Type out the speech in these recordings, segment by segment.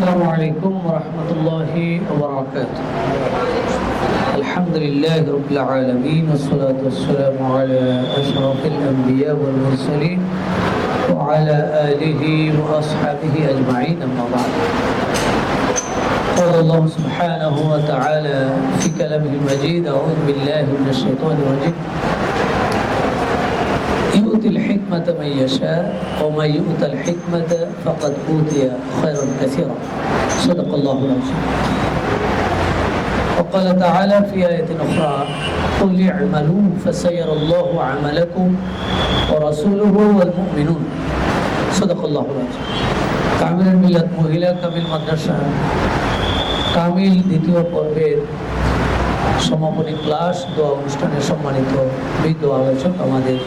السلام عليكم ورحمة الله وبركاته. الحمد لله رب العالمين والصلاة والسلام على أشرف الأنبياء والمرسلين وعلى آله وأصحابه أجمعين أما بعد. قال الله سبحانه وتعالى في كلامه المجيد أعوذ بالله من الشيطان الرجيم. الحكمة من يشاء ومن يؤت الحكمة فقد أوتي خيرا كثيرا صدق الله العظيم وقال تعالى في آية أخرى قل اعملوا فسيرى الله عملكم ورسوله والمؤمنون صدق الله العظيم কামিল মিলাদ মহিলা কামিল মাদ্রাসা কামিল দ্বিতীয় পর্বের সমাপনী ক্লাস দোয়া অনুষ্ঠানে সম্মানিত বিজ্ঞ আলোচক আমাদের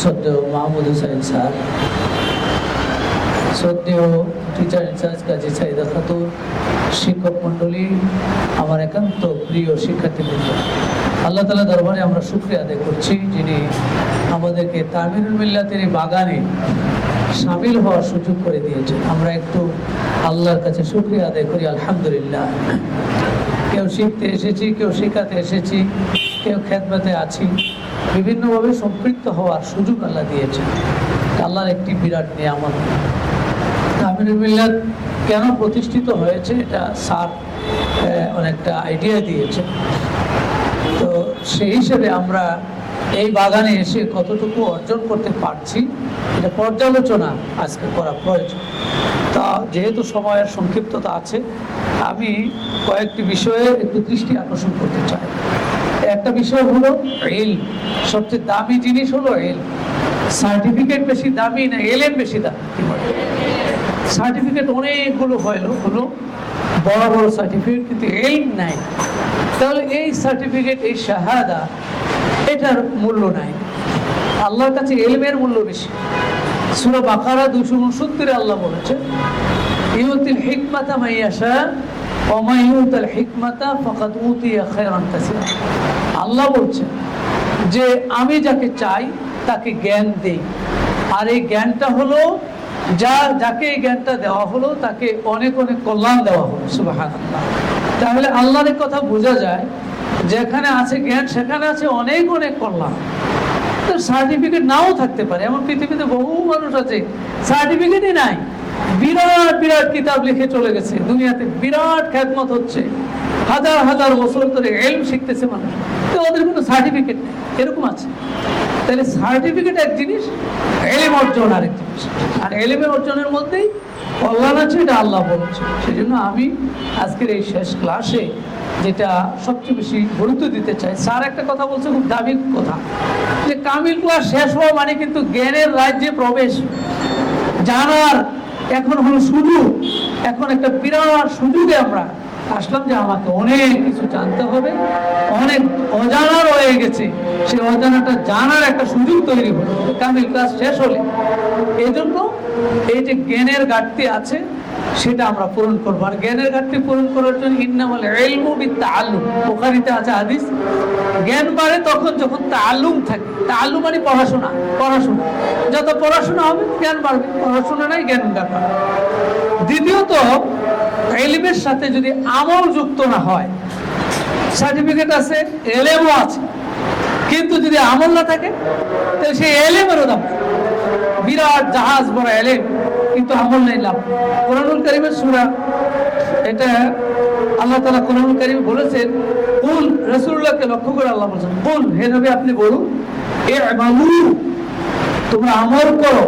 শ্রদ্ধেয় মাহমুদ হুসাইন স্যার শ্রদ্ধেয় টিচার ইনচার্জ কাজী সাইদা খাতুন, শিক্ষক মণ্ডলী, আমার একান্ত প্রিয় শিক্ষার্থীবৃন্দ। আল্লাহ তালা দরবারে আমরা শুক্রিয়া আদায় করছি যিনি আমাদেরকে তামিরুল মিল্লাতের এই বাগানে সামিল হওয়ার সুযোগ করে দিয়েছেন। আমরা একটু আল্লাহর কাছে শুক্রিয়া আদায় করি, আলহামদুলিল্লাহ। কেউ শিখতে এসেছি, কেউ শেখাতে এসেছি, কেউ খেদমাতে আছি। বিভিন্নভাবে সম্পৃক্ত হওয়ার সুযোগ আল্লাহ দিয়েছে। আল্লাহর একটি বিরাট নিয়ামত। আমিরুল কেন প্রতিষ্ঠিত হয়েছে এটা স্যার অনেকটা আইডিয়া দিয়েছে। তো সেই হিসেবে আমরা এই বাগানে এসে কতটুকু অর্জন করতে পারছি, এটা পর্যালোচনা আজকে করা প্রয়োজন। তা যেহেতু সময়ের সংক্ষিপ্ততা আছে, আমি কয়েকটি বিষয়ে একটু দৃষ্টি আকর্ষণ করতে চাই। একটা বিষয় হলো এল। সবচেয়ে দামি জিনিস হলো এল। সার্টিফিকেট বেশি দামি না এলএম বেশি দামি? সার্টিফিকেট অনেকগুলো হলো হলো বড় বড় সার্টিফিকেট, কিন্তু এল নাই। তাহলে এই সার্টিফিকেট, এই শাহাদা এটার মূল্য নাই। আল্লাহর কাছে এলমের মূল্য বেশি। সুরা বাকারা দুশো উনসত্তরে আল্লাহ বলেছে, ইউতিল হিকমাতা মাইয়াশা অমাইউতাল হিকমাতা ফাকাদ উতিয়া কাসীরা। আল্লাহ বলছেন যে, আমি যাকে চাই, তাকে জ্ঞান দেই। আর এই জ্ঞানটা হলো, যা, যাকে এই জ্ঞানটা দেওয়া হলো, তাকে অনেক অনেক কল্যাণ দেওয়া হলো। সুবাহান তাহলে আল্লাহর এই কথা বোঝা যায় যেখানে আছে জ্ঞান, সেখানে আছে অনেক অনেক কল্যাণ। সার্টিফিকেট নাও থাকতে পারে। এমন পৃথিবীতে বহু মানুষ আছে সার্টিফিকেটই নাই। বিরাট বিরাট কিতাব লিখে চলে গেছে। দুনিয়াতে বিরাট খ্যাতমত হচ্ছে। হাজার হাজার বছর ধরে এলম শিখতেছে মানুষ। তো ওদের কোনো সার্টিফিকেট নেই। এরকম আছে। তাহলে সার্টিফিকেট এক জিনিস, এলিম অর্জন আরেক জিনিস। আর এলিমের অর্জনের মধ্যেই কল্যাণ আছে এটা আল্লাহ বলছে সেজন্য আমি আজকের এই শেষ ক্লাসে যেটা সবচেয়ে বেশি গুরুত্ব দিতে চাই, স্যার একটা কথা বলছে, খুব দাবি কথা। যে কামিল ক্লাস শেষ হওয়া মানে কিন্তু জ্ঞানের রাজ্যে প্রবেশ। জানার এখন হলো সুযোগ এখন একটা বিরাট সুযোগে আমরা আসলাম যে আমাকে অনেক কিছু জানতে হবে, অনেক অজানা রয়ে গেছে। সেই অজানাটা জানার একটা সুযোগ তৈরি হলো। কামিল, ক্লাস শেষ হলে। এই জন্য এই যে জ্ঞানের ঘাটতি আছে, সেটা আমরা পূরণ করব। আর জ্ঞানের ঘাটতি পূরণ করার জন্য ইন্নামাল এলমু বি তাআল্লুম বুখারীতে আছে হাদিস, জ্ঞান বাড়ে তখন যখন তাআল্লুম থাকে। তাআল্লুম মানে পড়াশোনা পড়াশোনা। যত পড়াশোনা হবে, জ্ঞান বাড়বে। পড়াশোনা নাই, জ্ঞান বাড়বে দ্বিতীয়ত এলিমের সাথে যদি আমল যুক্ত না হয় সার্টিফিকেট আছে, এলেমও আছে। কিন্তু যদি আমল না থাকে, তাহলে সেই এলেমেরও দাম। বিরাট জাহাজ, বড় এলেম। কিন্তু আমল নেই, লাভ কোরআনুল করিমের সুরা, এটা আল্লাহ তালা কোরআনুল করিম বলেছেন, কুল রসুল্লাহকে লক্ষ্য করে আল্লাহ বলছেন, কুল, হে নবী, আপনি বলুন এ আমালু তোমরা আমল করো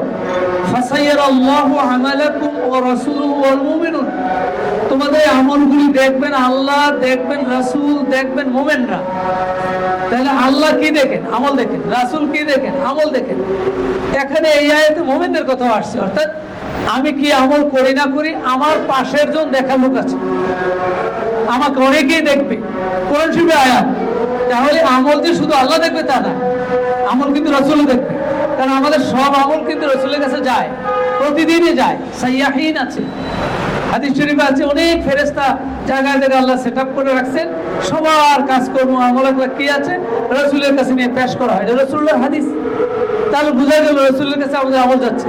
ফাসাইয়ার আল্লাহু আমালাকুম রাসূলুহু ওয়াল মুমিনুন তোমাদের আমলগুলি দেখবেন, আল্লাহ দেখবেন, রাসূল দেখবেন, মুমিনরা। তাহলে আল্লাহ কি দেখেন? আমল দেখেন। রাসূল কি দেখেন? আমল দেখেন। এখানে এই আয়াতে মুমিনদের কথা আসছে, অর্থাৎ আমি কি আমল করি না করি, আমার পাশের জন দেখা লোক আছে। আমাকে অনেকেই দেখবে। কোরআন শরীফে আয়াত। তাহলে আমল যে শুধু আল্লাহ দেখবে তা না, আমল কিন্তু রসুল দেখবে। কারণ আমাদের সব আমল কিন্তু রসুলের কাছে যায়। প্রতিদিনই যায়। সাইয়াহিন আছে। হাদিস শরীফে আছে, অনেক ফেরেস্তা জায়গায় জায়গায় আল্লাহ সেট করে রাখছেন। সবার কাজকর্ম আমল কি আছে? রসুলের কাছে নিয়ে পেশ করা হয়। রসুল্লাহ হাদিস। তাহলে বোঝা গেল রসুলের কাছে আমাদের আমল যাচ্ছে।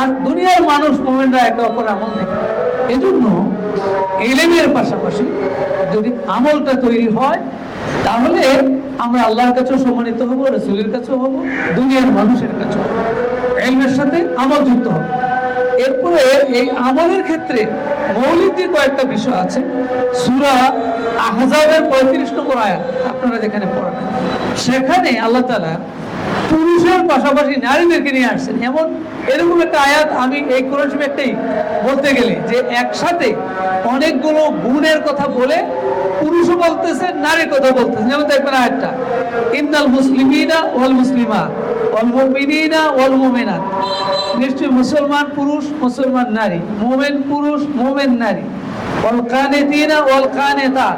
আর দুনিয়ার মানুষ, মোমেনরা একে অপর আমল দেখে। এজন্য এলেমের পাশাপাশি যদি আমলটা তৈরি হয়, তাহলে আমরা আল্লাহর কাছেও সম্মানিত হব, রসুলের কাছেও হব, দুনিয়ার মানুষের কাছেও হব। এলমের সাথে আমল যুক্ত হবে। এরপরে এই আমলের ক্ষেত্রে মৌলিক যে কয়েকটা বিষয় আছে, সুরা আহজাবের পঁয়ত্রিশ নম্বর আয়াত আপনারা যেখানে পড়েন। সেখানে আল্লাহ তালা পুরুষের পাশাপাশি নারীদেরকে নিয়ে আসছেন। এমন, এরকম একটা আয়াত আমি এই কোরআন একটাই বলতে গেলে যে একসাথে অনেকগুলো গুণের কথা বলে পুরুষও বলতেছে, নারীর কথা বলতেছে। যেমন দেখবেন আয়াতটা ইন্দাল মুসলিমিনা ওয়াল মুসলিমা ওয়াল মুমিনাত নিশ্চয়ই মুসলমান পুরুষ, মুসলমান নারী। মোমেন পুরুষ, মোমেন নারী। অল কানে ওয়াল কানেতিনা ওয়াল কানেতা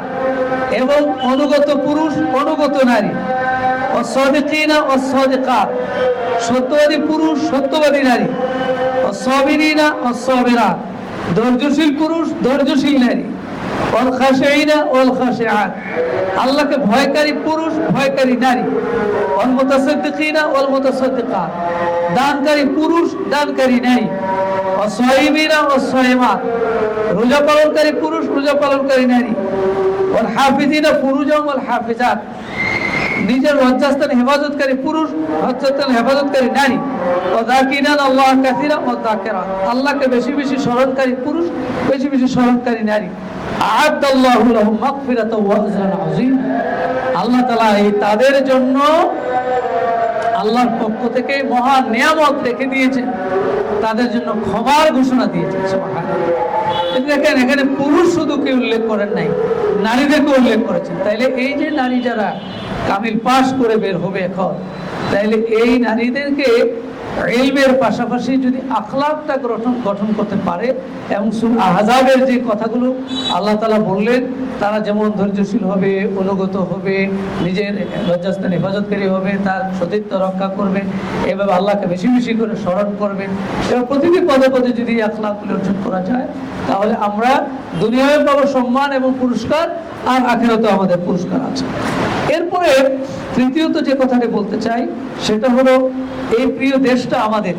এবং অনুগত পুরুষ, অনুগত নারী। অসদিকিনা অসদিকাত সত্যবাদী পুরুষ, সত্যবাদী নারী। অসবিরিনা অসবেরা ধৈর্যশীল পুরুষ, ধৈর্যশীল নারী। অল খাশেইনা অল খাশেআত। আল্লাহকে ভয়কারী পুরুষ, ভয়কারী নারী। অল মুতাসাদ্দিকিনা অল মুতাসাদ্দিকাত। দানকারী পুরুষ, দানকারী নারী। অসয়মিনা অসয়মাত রোজা পালনকারী পুরুষ, রোজা পালনকারী নারী। ওয়াল হাফিজিনা ফুরুজাম ওয়াল হাফিজাত নিজের লজ্জাস্থান হেফাজতকারী পুরুষ, লজ্জাস্থান হেফাজতকারী নারী। ও দাকিনান আল্লাহ কাসিরা ও দাকেরা আল্লাহকে বেশি বেশি স্মরণকারী পুরুষ, বেশি বেশি স্মরণকারী নারী। আল্লাহ তাআলা এই তাদের জন্য আল্লাহর পক্ষ থেকে মহান নিয়ামত রেখে দিয়েছেন। তাদের জন্য ক্ষমার ঘোষণা দিয়েছেন দেখেন, এখানে পুরুষ শুধু কে উল্লেখ করেন নাই নারীদেরকে উল্লেখ করেছেন। তাইলে এই যে নারী যারা কামিল পাশ করে বের হবে এখন, তাইলে এই নারীদেরকে এলমের পাশাপাশি যদি আখলাকটা গঠন গঠন করতে পারে এবং সুর আহজাবের যে কথাগুলো আল্লাহ তালা বললেন, তারা যেমন ধৈর্যশীল হবে, অনুগত হবে, নিজের লজ্জাস্থান হেফাজতকারী হবে, তার সতীত্ব রক্ষা করবে, এভাবে আল্লাহকে বেশি বেশি করে স্মরণ করবে। এবং প্রতিটি পদে পদে যদি এই আখলাকগুলি অর্জন করা যায়, তাহলে আমরা দুনিয়ায় পাবো সম্মান এবং পুরস্কার, আর আখেরাতেও আমাদের পুরস্কার আছে। এরপরে তৃতীয়ত যে কথাটি বলতে চাই, সেটা হলো, এই প্রিয় দেশটা আমাদের,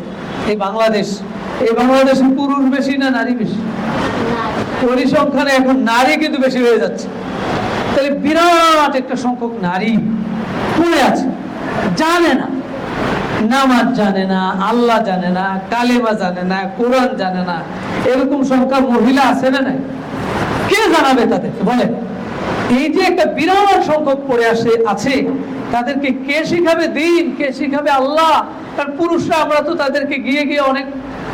এই বাংলাদেশ। এই বাংলাদেশে পুরুষ বেশি না নারী বেশি? পরিসংখ্যানে এখন নারী কিন্তু বেশি হয়ে যাচ্ছে। তাহলে বিরাট একটা সংখ্যক নারী পড়ে আছে, জানে না। নামাজ জানে না, আল্লাহ জানে না, কালেমা জানে না, কোরআন জানে না, এরকম সংখ্যা মহিলা আছে না নাই? কে জানাবে তাদেরকে? বলেন। এই যে একটা বিরাট সংখ্যক পড়ে আসে, আছে, তাদেরকে কে শিখাবে দিন, কে শিখাবে আল্লাহ? কারণ পুরুষরা, আমরা তো তাদেরকে গিয়ে গিয়ে অনেক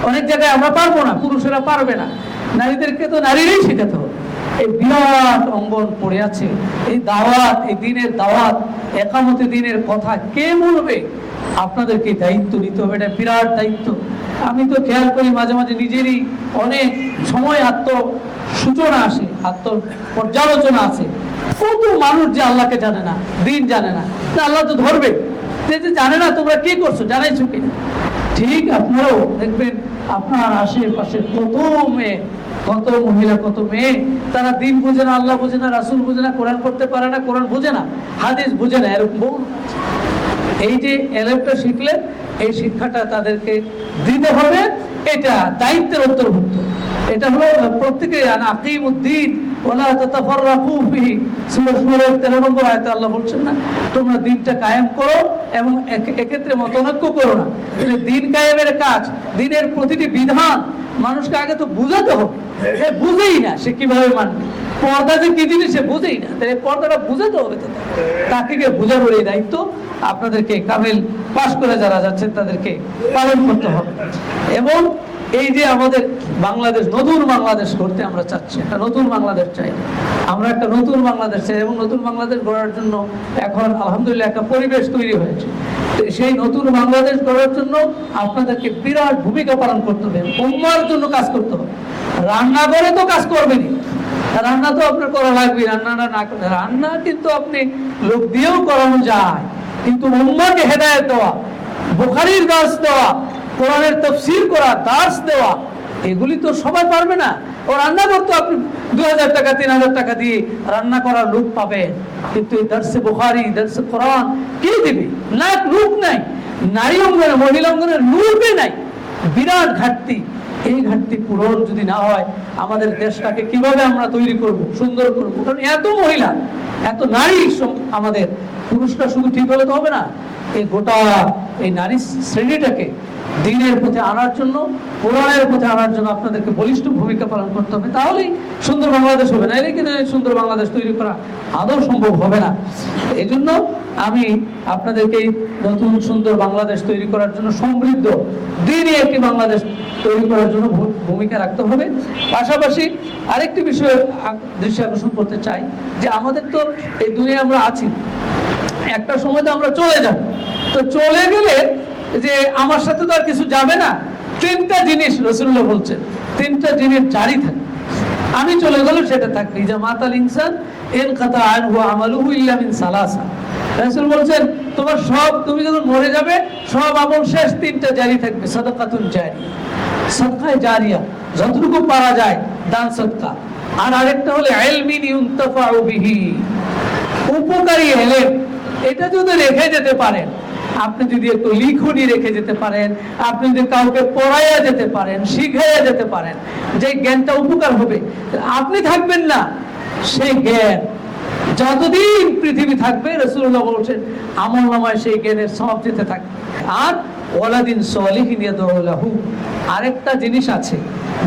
অনেক জায়গায় আমরা পারব না, পুরুষেরা পারবে না। নারীদেরকে তো নারীরাই শেখাতে হবে। এই বিরাট অঙ্গন পড়ে আছে। এই দাওয়াত, এই দিনের দাওয়াত, একামতে দিনের কথা কে বলবে? আপনাদেরকে দায়িত্ব নিতে হবে, এটা বিরাট দায়িত্ব। আমি তো খেয়াল করি, মাঝে মাঝে নিজেরই অনেক সময় আত্ম সূচনা আসে। আত্ম পর্যালোচনা আছে। কত মানুষ যে আল্লাহকে জানে না, দিন জানে না আল্লাহ তো ধরবে। যে যে জানে না, তোমরা কি করছ, জানাইছো কিনা ঠিক আপনারাও দেখবেন আপনার আশেপাশে কত মেয়ে, কত মহিলা, কত মেয়ে, তারা দিন বুঝে না, আল্লাহ বুঝে না, রাসুল বুঝে না, কোরআন করতে পারে না, কোরআন বুঝে না, হাদিস বুঝে না, এরকম বহু এই যে এলেমটা শিখলে এই শিক্ষাটা তাদেরকে দিতে হবে, এটা দায়িত্বের অন্তর্ভুক্ত। এটা হলো প্রত্যেকে আকিম উদ্দিন ওলা তাতাফাররাকু ফিহি সূরা সূরার 13 নম্বর আয়াতে আল্লাহ বলছেন না, তোমরা দিনটা কায়েম করো এবং এক্ষেত্রে করো না। দিন কায়েমের কাজ, দিনের প্রতিটি বিধান মানুষকে আগে তো বুঝাতে হবে। বুঝেই না, সে কীভাবে মানবে? পর্দা যে কি জিনিস সে বুঝেই না। তাহলে পর্দাটা বুঝাতে হবে তো তাকে। বোঝানোর এই দায়িত্ব আপনাদেরকে কামেল পাশ করে যারা যাচ্ছেন তাদেরকে পালন করতে হবে। এবং এই যে আমাদের বাংলাদেশ, নতুন বাংলাদেশ করতে আমরা চাচ্ছি, একটা নতুন বাংলাদেশ চাই। আমরা একটা নতুন বাংলাদেশ চাই এবং নতুন বাংলাদেশ গড়ার জন্য এখন আলহামদুলিল্লাহ একটা পরিবেশ তৈরি হয়েছে। সেই নতুন বাংলাদেশ গড়ার জন্য আপনাদেরকে বিরাট ভূমিকা পালন করতে হবে উম্মার জন্য কাজ করতে হবে। রান্নাঘরে তো কাজ করবেনই। রান্না তো আপনার করা লাগবে, রান্নাটা না করে রান্না কিন্তু আপনি লোক দিয়েও করানো যায়, কিন্তু উম্মাকে হেদায়েত দেওয়া, বুখারির দাস দেওয়া, কোরআনের তফসির করা দাস দেওয়া, এগুলি তো সবাই পারবে না। ও রান্না করতে আপনি দু হাজার টাকা তিন হাজার টাকা দিয়ে রান্না করার লোক পাবেন, কিন্তু এই দার্সে বুখারি, দার্সে কোরআন কে দিবে? না লোক নাই, নারী অঙ্গনে, মহিলা অঙ্গনের লোকই নাই, বিরাট ঘাটতি। এই ঘাটতি পূরণ যদি না হয়, আমাদের দেশটাকে কীভাবে আমরা তৈরি করব, সুন্দর করব? কারণ এত মহিলা, এত নারী আমাদের, পুরুষরা শুধু ঠিক হলে তো হবে না। এই গোটা এই নারী শ্রেণীটাকে দিনের পথে আনার জন্য কোরআনের পথে আনার জন্য আপনাদেরকে বলিষ্ঠ ভূমিকা পালন করতে হবে। তাহলেই সুন্দর বাংলাদেশ হবে। না এলে কিন্তু সুন্দর বাংলাদেশ তৈরি করা আদৌ সম্ভব হবে না। এই জন্য আমি আপনাদেরকে নতুন সুন্দর বাংলাদেশ তৈরি করার জন্য সমৃদ্ধ, দিনই একটি বাংলাদেশ তৈরি করার জন্য ভূমিকা রাখতে হবে। পাশাপাশি আরেকটি বিষয়ে দৃষ্টি আকর্ষণ করতে চাই, যে আমাদের তো এই দুনিয়া আমরা আছি। একটা সময় তো আমরা চলে যাব। তো চলে গেলে যে আমার সাথে তো আর কিছু যাবে না। তিনটা জিনিস রসুল্লাহ বলছেন, তিনটা জিনিস জারি থাকে। আমি চলে গেলে সেটা থাকবে। যে মাতাল ইনসান, এন কথা আনহু আমালুহু ইল্লা মিন সালাসা। রাসূল বলছেন, তোমার সব, তুমি যখন মরে যাবে, সব আমল শেষ, তিনটা জারি থাকবে, সাদাকাতুন জারি। সদকায়ে জারিয়া, যতটুকু পারা যায় দান সদকা আর আরেকটা হলো ইলমিন ইউনতাফাউ বিহি। উপকারী এলেম, এটা যদি রেখে যেতে পারেন, আপনি যদি একটু লিখুনি রেখে যেতে পারেন, আপনি যদি কাউকে পড়াইয়া যেতে পারেন, শিখাইয়া যেতে পারেন, যে জ্ঞানটা উপকার হবে, আপনি থাকবেন না, সেই জ্ঞান যতদিন পৃথিবী থাকবে রসুল্লাহ বলছেন, আমল নামায় সেই জ্ঞানের যেতে থাকবে আর ওয়ালাদিন সলিহিন ইয়াদউলাহু আরেকটা জিনিস আছে,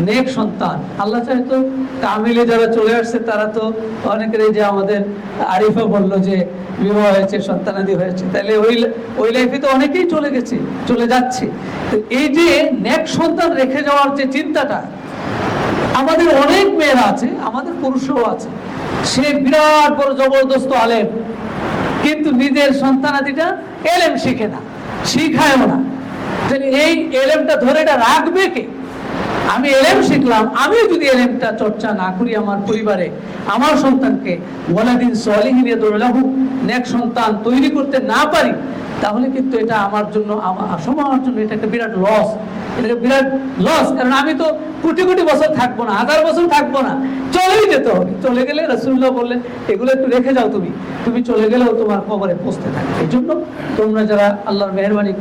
নেক সন্তান। আল্লাহ চাহে তো কামিলে যারা চলে আসছে, তারা তো অনেকের এই যে আমাদের আরিফা বলল যে, বিবাহ হয়েছে, সন্তানাদি হয়েছে, তাহলে ওই ওই লাইফে তো অনেকেই চলে গেছে, চলে যাচ্ছে। তো এই যে নেক সন্তান রেখে যাওয়ার যে চিন্তাটা, আমাদের অনেক মেয়েরা আছে, আমাদের পুরুষও আছে সে বিরাট বড় জবরদস্ত আলেম। কিন্তু নিজের সন্তানাদিটা এলেম শিখে না, শিখায়ও না। এই এলেমটা ধরে এটা রাখবে কে? আমি এলেম শিখলাম, আমি যদি এলেমটা চর্চা না করি আমার পরিবারে, আমার সন্তানকে, ওয়ালাদিন সলিহিন ইয়াদুল্লাহু নেক সন্তান তৈরি করতে না পারি তাহলে কিন্তু এটা আমার জন্য আমার জন্য এটা একটা বিরাট লস এটা বিরাট লস কারণ আমি তো কোটি কোটি বছর থাকব না, হাজার বছর থাকব না। চলেই যেতে হবে। চলে গেলে রসুল্লাহ বললেন, এগুলো একটু রেখে যাও তুমি। তুমি চলে গেলেও তোমার কবরে পৌঁছতে থাকবে। এই জন্য তোমরা যারা আল্লাহর মেহরবানি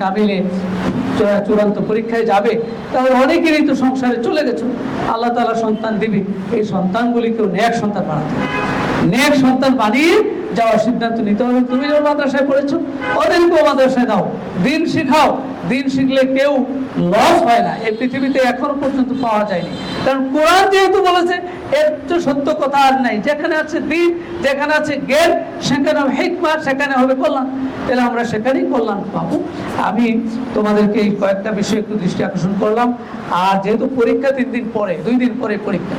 যারা চূড়ান্ত পরীক্ষায় যাবে, তাহলে অনেকেরই তো সংসারে চলে গেছো। আল্লাহ তাআলা সন্তান দিবে। এই সন্তানগুলিকেও ন্যাক সন্তান বানাতে ন্যাক সন্তান বানিয়ে যাওয়ার সিদ্ধান্ত নিতে হবে। তুমি যখন মাদ্রাসায় পড়েছো ওদেরকেও মাদ্রাসায় দাও। দিন শিখাও। দিন শিখলে কেউ লস হয় না। এই পৃথিবীতে এখনও পর্যন্ত পাওয়া যায়নি। কারণ কোরআন যেহেতু বলেছে, এর তো সত্য কথা আর নাই। যেখানে আছে দিন, যেখানে আছে জ্ঞান, সেখানে হবে হিকমা, সেখানে হবে কল্যাণ। তাহলে আমরা সেখানেই কল্যাণ পাবো। আমি তোমাদেরকে এই কয়েকটা বিষয়ে একটু দৃষ্টি আকর্ষণ করলাম। আর যেহেতু পরীক্ষা তিন দিন পরে, দুই দিন পরে পরীক্ষা।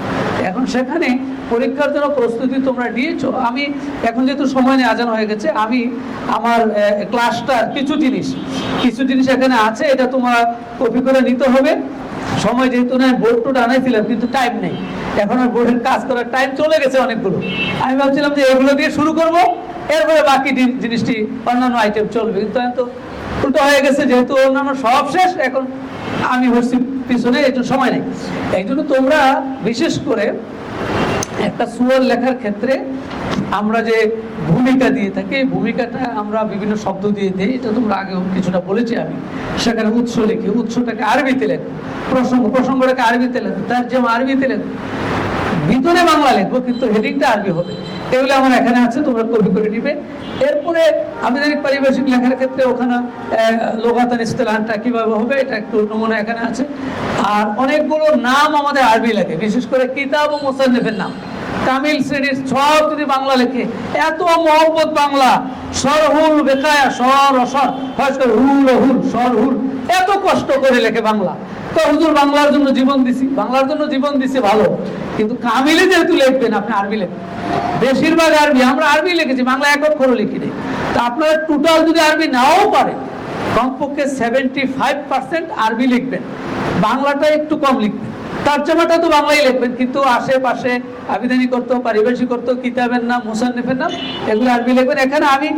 এখন সেখানে পরীক্ষার জন্য প্রস্তুতি তোমরা নিয়েছো। আমি এখন যেহেতু সময় নিয়ে আজান হয়ে গেছে, আমি আমার ক্লাসটার কিছু জিনিস কিছু জিনিস এখানে আছে, এটা তোমার কপি করে নিতে হবে। সময় যেহেতু বোর্ড টোড আনাইছিলাম, কিন্তু টাইম নেই। এখন আর বোর্ডের কাজ করার টাইম চলে গেছে অনেকগুলো। আমি ভাবছিলাম যে এগুলো দিয়ে শুরু করব, এরপরে বাকি জিনিসটি, অন্যান্য আইটেম চলবে। কিন্তু এখন তো উল্টো হয়ে গেছে, যেহেতু অন্যান্য সব শেষ, এখন আমি হচ্ছি পিছনে একটু সময় নেই। এই জন্য তোমরা, বিশেষ করে একটা সুয়ার লেখার ক্ষেত্রে আমরা যে ভূমিকা দিয়ে থাকি ভূমিকাটা আমরা বিভিন্ন শব্দ দিয়ে দিই। এটা তোমরা আগে কিছুটা বলেছি আমি। সেখানে উৎস লিখি। উৎসটাকে আরবিতে লেখো। প্রসঙ্গ, প্রসঙ্গটাকে আরবিতে লেখো। তার যেমন আরবিতে লেখো, ভিতরে বাংলা লিখব, কিন্তু হেডিংটা আরবি হবে। এগুলো আমার এখানে আছে, তোমরা কপি করে নিবে। এরপরে আমি জানি পারিভাষিক লেখার ক্ষেত্রে ওখানে লোকাতান ইস্তেলানটা কীভাবে হবে, এটা একটু নমুনা এখানে আছে। আর অনেকগুলো নাম আমাদের আরবি লেখে, বিশেষ করে কিতাব ও মোসান্নেফের নাম। তামিল শ্রেণির সব যদি বাংলা লেখে, এত মহব্বত বাংলা সরহুল বেকায়া সর অসর করে হুল হুল সর হুল, এত কষ্ট করে লেখে বাংলা। তো হুজুর বাংলার জন্য জীবন দিছি, বাংলার জন্য জীবন দিছি ভালো। কিন্তু কামিলে যেহেতু লিখবেন আপনি আরবি লেখেন। বেশিরভাগ আরবি, আমরা আরবি লিখেছি, বাংলা এক অক্ষরও নেই। তা আপনারা টোটাল যদি আরবি নাও পারেন, কমপক্ষে সেভেন্টি ফাইভ পার্সেন্ট আরবি লিখবেন। বাংলাটা একটু কম লিখবেন। তর্জমাটা তো বাংলাই লিখবেন, কিন্তু আশেপাশে আবিধানি করতো পারিভাষিক করতো কিতাবের নাম, মুসান্নিফের নাম, এগুলো আরবি লিখবেন। এখানে আমি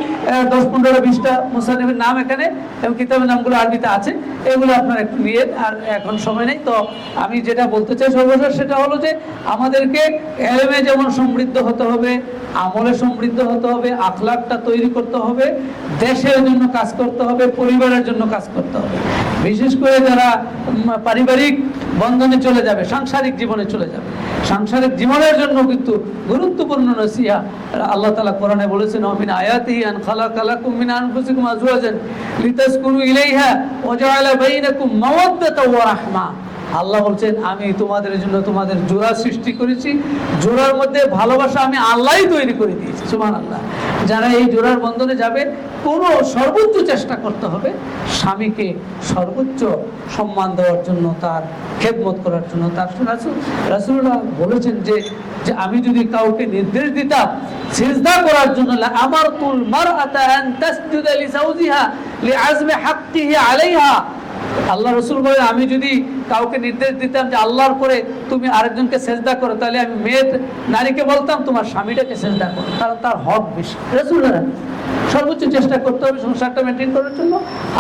দশ পনেরো বিশটা মুসান্নিফের নাম এখানে, এবং কিতাবের নামগুলো আরবিতে আছে। এগুলো আপনারা একটু নিয়ে আর এখন সময় নেই। তো আমি যেটা বলতে চাই সর্বশেষ সেটা হলো যে, আমাদেরকে এলেমে যেমন সমৃদ্ধ হতে হবে, আমলে সমৃদ্ধ হতে হবে, আখলাকটা তৈরি করতে হবে, দেশের জন্য কাজ করতে হবে, পরিবারের জন্য কাজ করতে হবে। বিশেষ করে যারা পারিবারিক বন্ধনে চলে যাবে, সাংসারিক জীবনে চলে যাবে। সাংসারিক জীবনের জন্য কিন্তু গুরুত্বপূর্ণ নসিহা। আল্লাহ তালা কোরআনে বলেছেন, অমিন আয়াতি আন খালা কালাকুম মিন আনফুসিকুম লিতাস লিতাসকুনু ইলাইহা ওয়া জাআলা বাইনাকুম মাওয়াদ্দাতা ওয়া রাহমা। আল্লাহ বলছেন, আমি তোমাদের জন্য তোমাদের জোড়া সৃষ্টি করেছি। জোড়ার মধ্যে ভালোবাসা আমি আল্লাহই তৈরি করে দিয়েছি সুমান আল্লাহ যারা এই জোড়ার বন্ধনে যাবে, কোনো সর্বোচ্চ চেষ্টা করতে হবে স্বামীকে সর্বোচ্চ সম্মান দেওয়ার জন্য, তার খেদমত করার জন্য। তার রাসুল রাসুল্লাহ বলেছেন যে যে আমি যদি কাউকে নির্দেশ দিতাম, সিজদা করার জন্য আমার তুল মার আতা আন তাসজুদা লি যাওজিহা লি আজমি হাক্কিহি আলাইহা আল্লাহ রসুল বলে, আমি যদি কাউকে নির্দেশ দিতাম যে আল্লাহর পরে তুমি আরেকজনকে সেজদা করো, তাহলে আমি মেয়ে নারীকে বলতাম, তোমার স্বামীটাকে সেজদা করো। কারণ তার হক বেশি। রসুল সর্বোচ্চ চেষ্টা করতে হবে সংসারটা মেনটেন করার জন্য।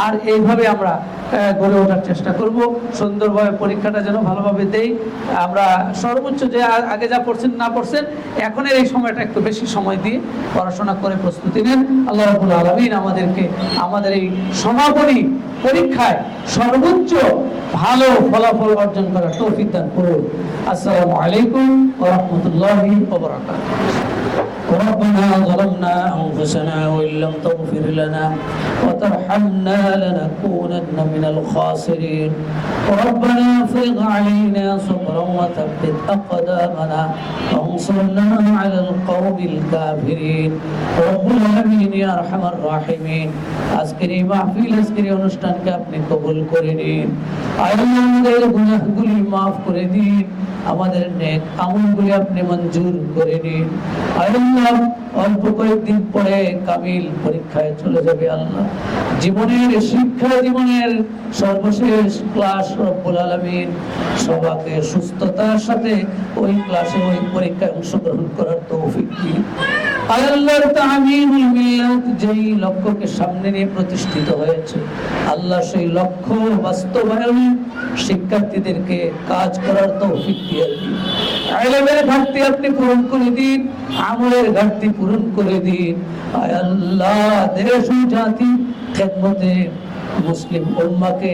আর এইভাবে আমরা গড়ে ওঠার চেষ্টা করব। সুন্দরভাবে পরীক্ষাটা যেন ভালোভাবে দেই। আমরা সর্বোচ্চ যে আগে যা পড়ছেন, না পড়ছেন, এখনের এই সময়টা একটু বেশি সময় দিয়ে পড়াশোনা করে প্রস্তুতি নেন। আল্লাহ রাবুল আলমিন আমাদেরকে, আমাদের এই সমাপনী পরীক্ষায় সর্বোচ্চ ভালো ফলাফল অর্জন করার তৌফিক দান করুন। আসসালামু আলাইকুম ওয়া রাহমাতুল্লাহি ওয়া বারাকাতুহু। ربنا ظلمنا أنفسنا وإن لم تغفر لنا وترحمنا لنكونن من الخاسرين ربنا افرغ علينا صبرا وثبت أقدامنا وانصرنا على القوم الكافرين رب العالمين يا أرحم الراحمين আজকের এই মাহফিল আজকের এই অনুষ্ঠানকে আপনি কবুল করে নিন আল্লাহ আমাদের গুনাহগুলি মাফ করে দিন আমাদের নেক আমলগুলি আপনি মঞ্জুর করে নিন আল্লাহ অল্প কয়েকদিন পরে কামিল পরীক্ষায় চলে যাবে আল্লাহ। জীবনের শিক্ষা জীবনের সর্বশেষ ক্লাস রব্বুল আলমিন সবাকে সুস্থতার সাথে ওই ক্লাসে ওই পরীক্ষায় অংশগ্রহণ করার তৌফিক দিন। কাজ করার পূরণ করে দিন, আমলের ঘাটতি পূরণ করে দিন। আল্লাহ, দেশ জাতি মুসলিম উম্মাকে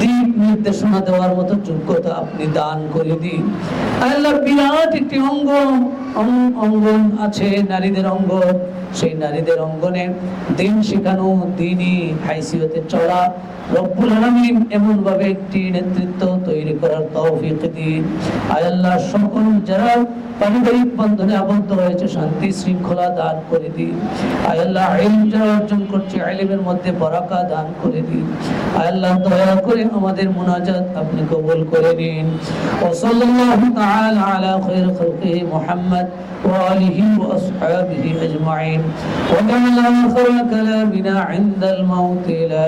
দিক নির্দেশনা দেওয়ার মতো যোগ্যতা আপনি দান করে দিন। আল্লাহ বিরাট একটি অঙ্গ অঙ্গন আছে নারীদের অঙ্গ। সেই নারীদের অঙ্গনে দিন শেখানো, দিনই হাইসিয়তে চলা। রব্বুল আলামিন এমন ভাবে একটি নেতৃত্ব তৈরি করার তৌফিক দিন আয় আল্লাহ সকল যারা পারিবারিক বন্ধনে আবদ্ধ হয়েছে শান্তি শৃঙ্খলা দান করে দিন আয় আল্লাহ ইলম যারা অর্জন করছে ইলমের মধ্যে বরাকা দান করে দিন আয় আল্লাহ দয়া করে আমাদের মুনাজাত আপনি কবুল করে নিন ওয়া সাল্লাল্লাহু তাআলা আলা খায়র খালকিহি মুহাম্মদ وآله وأصحابه أجمعين وجعل آخر كلامنا عند الموت لا